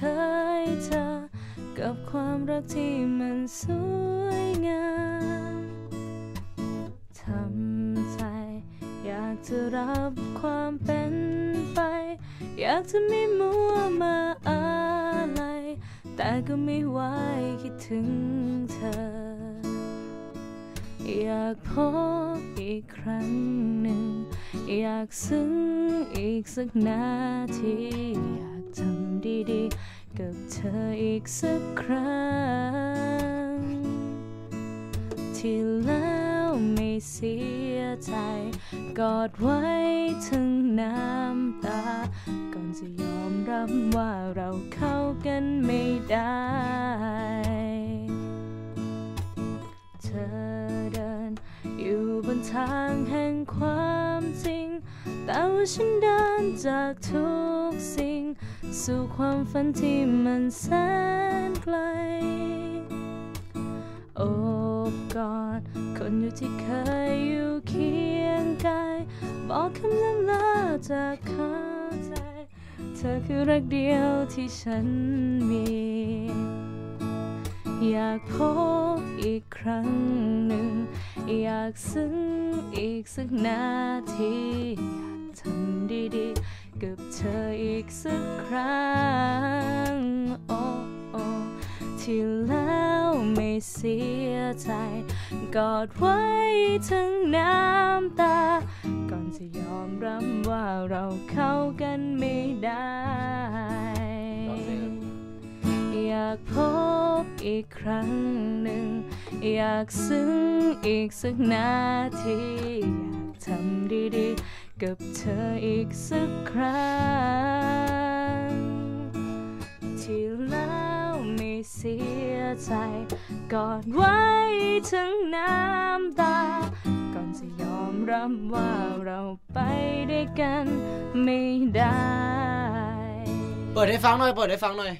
เธอกับความรักที่มันสวยงามทำใจ อยากจะรับความเป็นไป อยากจะไม่มัวมาอะไร แต่ก็ไม่ไหวคิดถึงเธอ อยากพบอีกครั้งหนึ่ง อยากซึ้งอีกสักนาที ทำดีๆ กับเธออีกสักครั้ง ที่แล้วไม่เสียใจกอดไว้ถึงน้ำตา ก่อนจะยอมรับว่าเราเข้ากันไม่ได้ เธอเดินอยู่บนทางแห่งความจริง แต่ว่าฉันเดินจากทุกสิ่ง สู่ความฝันที่มันแสนไกล โอบกอดคนอยู่ที่เคยอยู่เคียงกาย บอกคำล่ำลาจากข้าใจ เธอคือรักเดียวที่ฉันมี อยากพบอีกครั้งหนึ่ง อยากซึ้งอีกสักนาที อยากทำดีๆ กับเธออีกสักครั้งโอ้โอ้ที่แล้วไม่เสียใจ กอดไว้ทั้งน้ำตา ก่อนจะยอมรับว่าเราเข้ากันไม่ได้ อยากพบอีกครั้งหนึ่ง อยากซึ้งอีกสักนาที ทำดีๆ กับเธออีกสักครั้ง ที่แล้วไม่เสียใจกอดไว้ทั้งน้ำตา ก่อนจะยอมรับว่าเราไปด้วยกันไม่ได้ เปิดให้ฟังหน่อย เปิดให้ฟังหน่อย